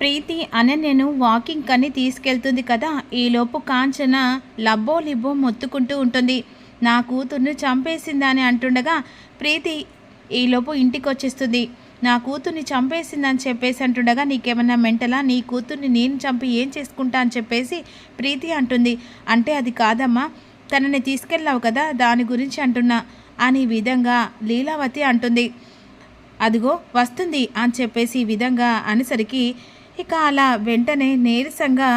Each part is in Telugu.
ప్రీతి అనన్యను వాకింగ్ కని తీసుకెళ్తుంది కదా ఈలోపు కాంచన లబ్బో లిబ్బో మొత్తుకుంటూ ఉంటుంది. నా కూతుర్ని చంపేసిందని అంటుండగా ప్రీతి ఈలోపు ఇంటికి వచ్చేస్తుంది నా కూతుర్ని చంపేసిందని చెప్పేసి అంటుండగా నీకేమన్నా మెంటలా? నీ కూతుర్ని నేను చంపి ఏం చేసుకుంటా? అని చెప్పేసి ప్రీతి అంటుంది. అంటే అది కాదమ్మా తనని తీసుకెళ్ళావు కదా దాని గురించి అంటున్నా అని విధంగా లీలావతి అంటుంది. అదిగో వస్తుంది అని చెప్పేసి ఈ విధంగా అనేసరికి ఇక అలా వెంటనే నీరసంగా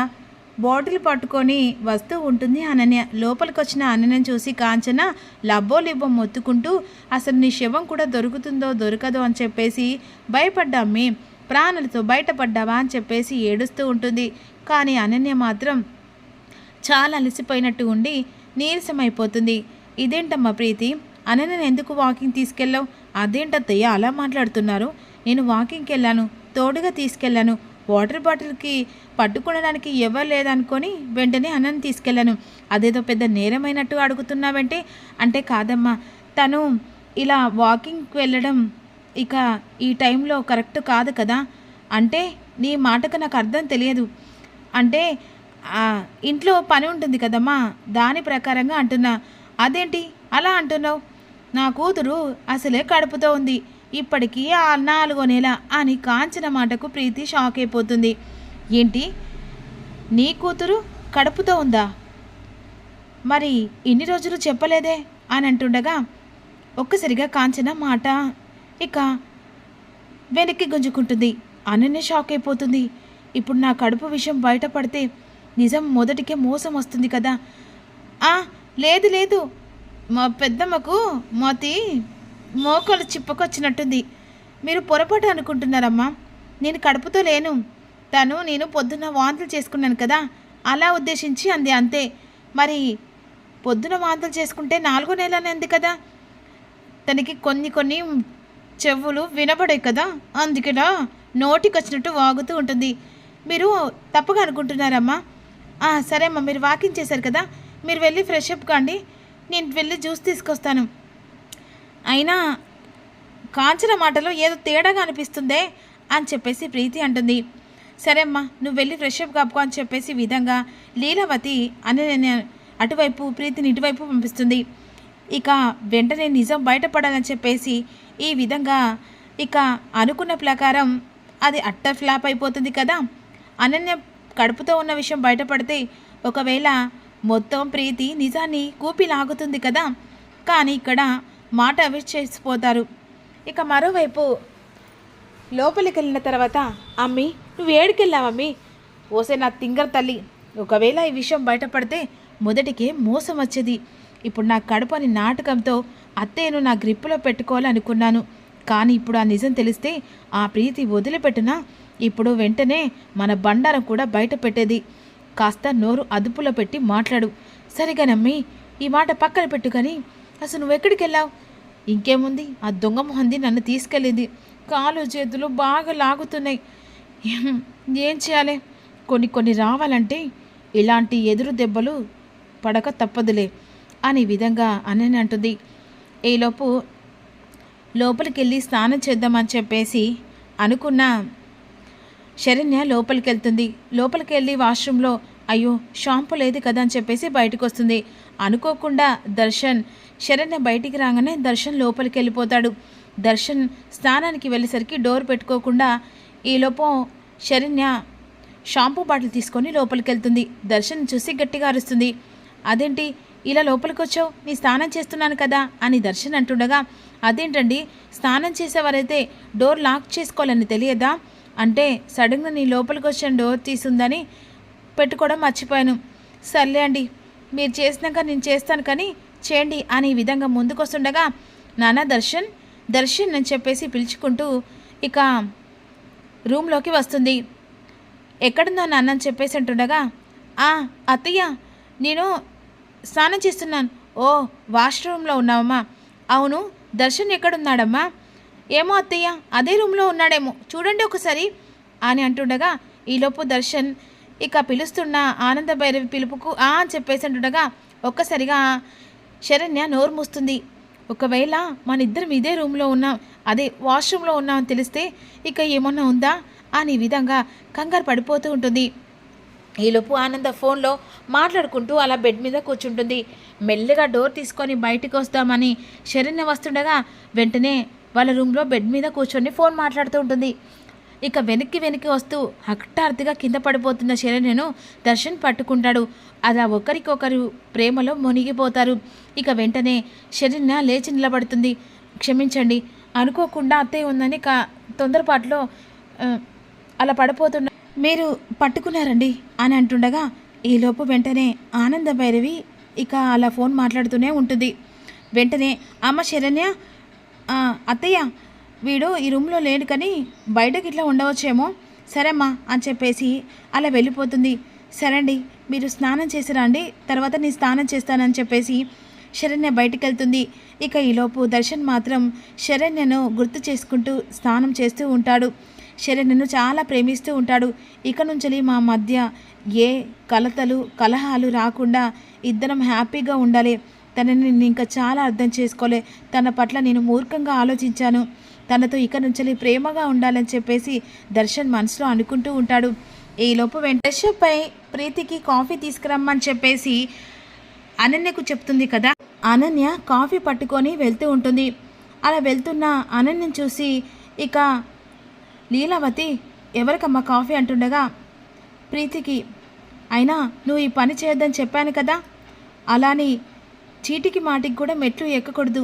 బాటిల్ పట్టుకొని వస్తూ ఉంటుంది అనన్య. లోపలికి వచ్చిన అనన్యను చూసి కాంచన లబ్బో లిబ్బో మొత్తుకుంటూ అసలు నీ శవం కూడా దొరుకుతుందో దొరకదో అని చెప్పేసి భయపడ్డా మేం. ప్రాణులతో బయటపడ్డావా అని చెప్పేసి ఏడుస్తూ ఉంటుంది. కానీ అనన్య మాత్రం చాలా అలసిపోయినట్టు ఉండి నీరసమైపోతుంది. ఇదేంటమ్మా ప్రీతి? అనన్యను ఎందుకు వాకింగ్ తీసుకెళ్ళావు? అదేంటత్తయ్య? అలా మాట్లాడుతున్నారు. నేను వాకింగ్కి వెళ్ళాను తోడుగా తీసుకెళ్ళాను. వాటర్ బాటిల్కి పట్టుకునడానికి ఎవరు లేదనుకొని వెంటనే అన్నని తీసుకెళ్ళాను. అదేదో పెద్ద నేరమైనట్టు అడుగుతున్నావంటే అంటే కాదమ్మా తను ఇలా వాకింగ్కి వెళ్ళడం ఇక ఈ టైంలో కరెక్ట్ కాదు కదా? అంటే నీ మాటకు నాకు అర్థం తెలియదు. అంటే ఇంట్లో పని ఉంటుంది కదమ్మా దాని ప్రకారంగా అంటున్నా. అదేంటి? అలా అంటున్నావు? నా కూతురు అసలే కడుపుతో ఉంది. ఇప్పటికీ ఆ నాలుగో నెల అని కాంచిన మాటకు ప్రీతి షాక్ అయిపోతుంది ఏంటి? నీ కూతురు కడుపుతో ఉందా? మరి ఇన్ని రోజులు చెప్పలేదే? అని అంటుండగా ఒక్కసారిగా కాంచన మాట ఇక వెనక్కి గుంజుకుంటుంది. అనన్య షాక్ అయిపోతుంది ఇప్పుడు నా కడుపు విషయం బయటపడితే నిజం మొదటికే మోసం వస్తుంది కదా? ఆ లేదు లేదు. మా పెద్దమ్మకు మోతి మోకలు చిప్పకొచ్చినట్టుంది. మీరు పొరపాటు అనుకుంటున్నారమ్మా. నేను కడుపుతో లేను. తను నేను పొద్దున్న వాంతులు చేసుకున్నాను కదా. అలా ఉద్దేశించి అంది అంతే. మరి పొద్దున వాంతులు చేసుకుంటే నాలుగో నెలనే అంది కదా. తనకి కొన్ని కొన్ని చెవులు వినబడాయి కదా. అందుకలా నోటికి వచ్చినట్టు వాగుతూ ఉంటుంది. మీరు తప్పగా అనుకుంటున్నారమ్మా. సరే అమ్మా మీరు వాకింగ్ చేశారు కదా. మీరు వెళ్ళి ఫ్రెష్ అప్ కాండి. నేను వెళ్ళి జ్యూస్ తీసుకొస్తాను. అయినా కాంచన మాటలో ఏదో తేడాగా అనిపిస్తుందే అని చెప్పేసి ప్రీతి అంటుంది. సరే అమ్మా నువ్వు వెళ్ళి ఫ్రెష్అప్ కాపుకో అని చెప్పేసి విధంగా లీలావతి అని అటువైపు ప్రీతిని ఇటువైపు పంపిస్తుంది. ఇక వెంటనే నిజం బయటపడాలని చెప్పేసి ఈ విధంగా ఇక అనుకున్న ప్రకారం అది అట్ట ఫ్లాప్ అయిపోతుంది కదా. అనన్య కడుపుతో ఉన్న విషయం బయటపడితే ఒకవేళ మొత్తం ప్రీతి నిజాన్ని కూపి లాగుతుంది కదా. కానీ ఇక్కడ మాట అవి చేసిపోతారు ఇక మరోవైపు లోపలికి వెళ్ళిన తర్వాత అమ్మి నువ్వు ఏడికెళ్ళావమ్మి ఓసే నా తింగర్ తల్లి. ఒకవేళ ఈ విషయం బయటపడితే మొదటికే మోసం వచ్చేది. ఇప్పుడు నా కడుపని నాటకంతో అత్తయ్యను నా గ్రిప్పులో పెట్టుకోవాలనుకున్నాను. కానీ ఇప్పుడు ఆ నిజం తెలిస్తే ఆ ప్రీతి వదిలిపెట్టినా ఇప్పుడు వెంటనే మన బండారం కూడా బయట పెట్టేది. కాస్త నోరు అదుపులో పెట్టి మాట్లాడు. సరిగా నమ్మి ఈ మాట పక్కన పెట్టు కానీ అసలు నువ్వెక్కడికి వెళ్ళావు ఇంకేముంది? ఆ దొంగ మొహంది నన్ను తీసుకెళ్ళింది. కాలు చేతులు బాగా లాగుతున్నాయి. ఏం- చేయాలి? కొన్ని కొన్ని రావాలంటే ఇలాంటి ఎదురు దెబ్బలు పడక తప్పదులే అనే విధంగా అని అంటుంది. ఈలోపు లోపలికి వెళ్ళి స్నానం చేద్దామని చెప్పేసి అనుకున్న శరణ్య లోపలికి వెళ్తుంది లోపలికి వెళ్ళి వాష్రూమ్లో అయ్యో షాంపూ లేదు కదా అని చెప్పేసి బయటకు వస్తుంది అనుకోకుండా దర్శన్ శరణ్య బయటికి రాగానే దర్శన్ లోపలికి వెళ్ళిపోతాడు. దర్శన్ స్నానానికి వెళ్ళేసరికి డోర్ పెట్టుకోకుండా ఈలోపం శరణ్య షాంపూ బాటిల్ తీసుకొని లోపలికి వెళ్తుంది. దర్శన్ చూసి గట్టిగా అరుస్తుంది. అదేంటి? ఇలా లోపలికి వచ్చావు? నీ స్నానం చేస్తున్నాను కదా? అని దర్శన్ అంటుండగా అదేంటండి? స్నానం చేసేవారైతే డోర్ లాక్ చేసుకోవాలని తెలియదా? అంటే సడన్గా నీ లోపలికి వచ్చిన డోర్ తీసుందని పెట్టుకోవడం మర్చిపోయాను. సర్లే అండి మీరు చేసినాక నేను చేస్తాను కానీ చేయండి అని ఈ విధంగా ముందుకొస్తుండగా నాన్న దర్శన్ దర్శన్ అని చెప్పేసి పిలుచుకుంటూ ఇక రూమ్లోకి వస్తుంది. ఎక్కడుందో నాన్న అని చెప్పేసి అంటుండగా ఆ అత్తయ్య నేను స్నానం చేస్తున్నాను. ఓ వాష్రూమ్లో ఉన్నావమ్మా. అవును దర్శన్ ఎక్కడున్నాడమ్మా? ఏమో అత్తయ్య అదే రూమ్లో ఉన్నాడేమో చూడండి ఒకసారి అని అంటుండగా ఈలోపు దర్శన్ ఇక పిలుస్తున్న ఆనంద భైరవి పిలుపుకు ఆ అని చెప్పేసి అంటుండగా ఒక్కసారిగా శరణ్య నోరు మూస్తుంది. ఒకవేళ మన ఇద్దరం ఇదే రూమ్లో ఉన్నాం అదే వాష్రూమ్లో ఉన్నామని తెలిస్తే ఇక ఏమన్నా ఉందా? అని విధంగా కంగారు పడిపోతూ ఉంటుంది. ఈలోపు ఆనంద ఫోన్లో మాట్లాడుకుంటూ అలా బెడ్ మీద కూర్చుంటుంది. మెల్లగా డోర్ తీసుకొని బయటకు వస్తామని శరణ్య వస్తుండగా వెంటనే వాళ్ళ రూమ్లో బెడ్ మీద కూర్చొని ఫోన్ మాట్లాడుతూ ఉంటుంది. ఇక వెనక్కి వెనక్కి వస్తూ హఠాత్తుగా కింద పడిపోతున్న శరణ్యను దర్శన్ పట్టుకుంటాడు. అలా ఒకరికొకరు ప్రేమలో మునిగిపోతారు. ఇక వెంటనే శరణ్య లేచి నిలబడుతుంది. క్షమించండి అనుకోకుండా అత్తయ్య ఉందని కా తొందరపాటులో అలా పడిపోతున్న మీరు పట్టుకున్నారండి అని అంటుండగా ఈలోపు వెంటనే ఆనంద భైరవి ఇక అలా ఫోన్ మాట్లాడుతూనే ఉంటుంది. వెంటనే అమ్మ శరణ్య అత్తయ్య వీడు ఈ రూమ్లో లేడు కానీ బయటకి ఇట్లా ఉండవచ్చేమో. సరేమ్మా అని చెప్పేసి అలా వెళ్ళిపోతుంది. సరే అండి మీరు స్నానం చేసి రండి తర్వాత నేను స్నానం చేస్తానని చెప్పేసి శరణ్య బయటికి వెళ్తుంది ఇక ఈలోపు దర్శన్ మాత్రం శరణ్యను గుర్తు చేసుకుంటూ స్నానం చేస్తూ ఉంటాడు. శరణ్యను చాలా ప్రేమిస్తూ ఉంటాడు. ఇక నుంచి మా మధ్య ఏ కలతలు కలహాలు రాకుండా ఇద్దరం హ్యాపీగా ఉండాలి. తనని నేను ఇంకా చాలా అర్థం చేసుకోలే. తన పట్ల నేను మూర్ఖంగా ఆలోచించాను. తనతో ఇక నుంచి ప్రేమగా ఉండాలని చెప్పేసి దర్శన్ మనసులో అనుకుంటూ ఉంటాడు. ఈలోపు పై ప్రీతికి కాఫీ తీసుకురమ్మని చెప్పేసి అనన్యకు చెప్తుంది కదా. అనన్య కాఫీ పట్టుకొని వెళ్తూ ఉంటుంది. అలా వెళ్తున్న అనన్యను చూసి ఇక లీలావతి ఎవరికమ్మా కాఫీ? అంటుండగా ప్రీతికి. అయినా నువ్వు ఈ పని చేయొద్దని చెప్పాను కదా. అలాని చీటికి మాటికి కూడా మెట్లు ఎక్కకూడదు.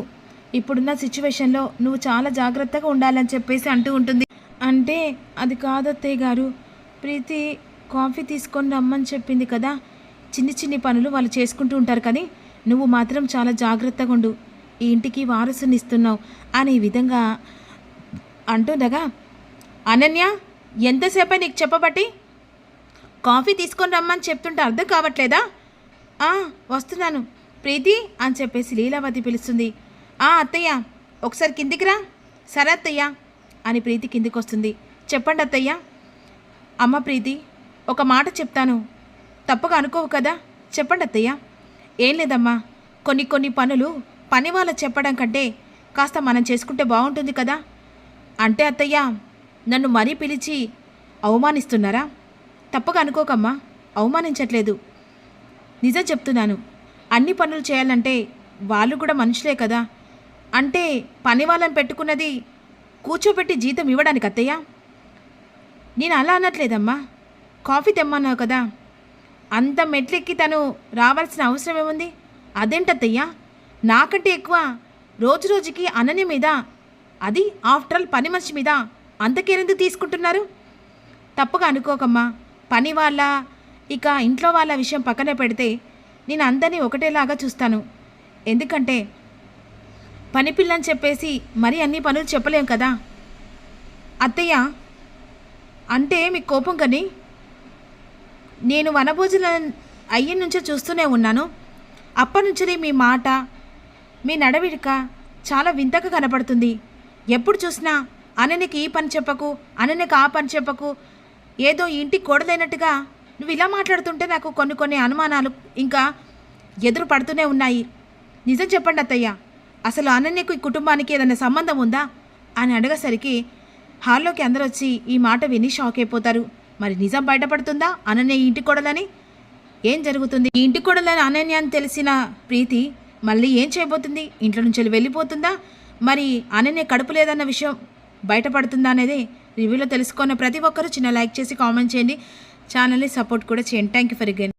ఇప్పుడున్న సిచ్యువేషన్లో నువ్వు చాలా జాగ్రత్తగా ఉండాలని చెప్పేసి అంటూ ఉంటుంది. అంటే అది కాదత్తయ్య గారు. ప్రీతి కాఫీ తీసుకొని రమ్మని చెప్పింది కదా. చిన్ని చిన్ని పనులు వాళ్ళు చేసుకుంటూ ఉంటారు కానీ నువ్వు మాత్రం చాలా జాగ్రత్తగా ఉండు. ఈ ఇంటికి వారసునిస్తున్నావు అనే విధంగా అంటుండగా అనన్య ఎంతసేపే నీకు చెప్పబట్టి? కాఫీ తీసుకొని రమ్మని చెప్తుంటే అర్థం కావట్లేదా? వస్తున్నాను. ప్రీతి అని చెప్పేసి లీలావతి పిలుస్తుంది. ఆ అత్తయ్య ఒకసారి కిందికి రా. సరే అత్తయ్య అని ప్రీతి కిందికి వస్తుంది చెప్పండి అత్తయ్య. అమ్మ ప్రీతి ఒక మాట చెప్తాను. తప్పగా అనుకోవు కదా? చెప్పండి అత్తయ్య. ఏం లేదమ్మా కొన్ని కొన్ని పనులు పని వాళ్ళ చెప్పడం కంటే కాస్త మనం చేసుకుంటే బాగుంటుంది కదా? అంటే అత్తయ్య నన్ను మరీ పిలిచి అవమానిస్తున్నారా? తప్పగా అనుకోకమ్మా అవమానించట్లేదు. నిజం చెప్తున్నాను. అన్ని పనులు చేయాలంటే వాళ్ళు కూడా మనుషులే కదా? అంటే పని వాళ్ళని పెట్టుకున్నది కూర్చోబెట్టి జీతం ఇవ్వడానికి అత్తయ్య? నేను అలా అనట్లేదమ్మా. కాఫీ తెమ్మన్నావు కదా. అంత మెట్లెక్కి తను రావాల్సిన అవసరం ఏముంది? అదేంటత్తయ్య నాకంటే ఎక్కువ రోజు రోజుకి అనని మీద అది ఆఫ్టర్ ఆల్ పని మనిషి మీద అంతకేరెందుకు తీసుకుంటున్నారు? తప్పుగా అనుకోకమ్మా. పని వాళ్ళ ఇక ఇంట్లో వాళ్ళ విషయం పక్కనే పెడితే నేను అందరినీ ఒకటేలాగా చూస్తాను. ఎందుకంటే పని పిల్లని చెప్పేసి మరి అన్ని పనులు చెప్పలేం కదా? అత్తయ్య అంటే మీకు కోపం కానీ నేను వనభోజన అయ్యి నుంచే చూస్తూనే ఉన్నాను. అప్పటి నుంచి మీ మాట మీ నడవిడిక చాలా వింతగా కనపడుతుంది. ఎప్పుడు చూసినా అనన్యకి ఈ పని చెప్పకు అనన్యకి ఆ పని చెప్పకు ఏదో ఇంటి ఇంటికి కూడదైనట్టుగా నువ్వు ఇలా మాట్లాడుతుంటే నాకు కొన్ని కొన్ని అనుమానాలు ఇంకా ఎదురు పడుతూనే ఉన్నాయి. నిజం చెప్పండి అత్తయ్య. అసలు అనన్యకు ఈ కుటుంబానికి ఏదైనా సంబంధం ఉందా? అని అడగసరికి హాల్లోకి అందరూ వచ్చి ఈ మాట విని షాక్ అయిపోతారు మరి నిజం బయటపడుతుందా అనన్య ఈ ఇంటి కొడలని? ఏం జరుగుతుంది? ఈ ఇంటి కొడలని అనన్య అని తెలిసిన ప్రీతి మళ్ళీ ఏం చేయబోతుంది? ఇంట్లో నుంచి వెళ్ళి వెళ్ళిపోతుందా? మరి అనన్య కడుపు లేదన్న విషయం బయటపడుతుందా అనేది రివ్యూలో తెలుసుకున్న ప్రతి ఒక్కరూ చిన్న లైక్ చేసి కామెంట్ చేయండి. ఛానల్ని సపోర్ట్ కూడా చేయండి. Thank you for again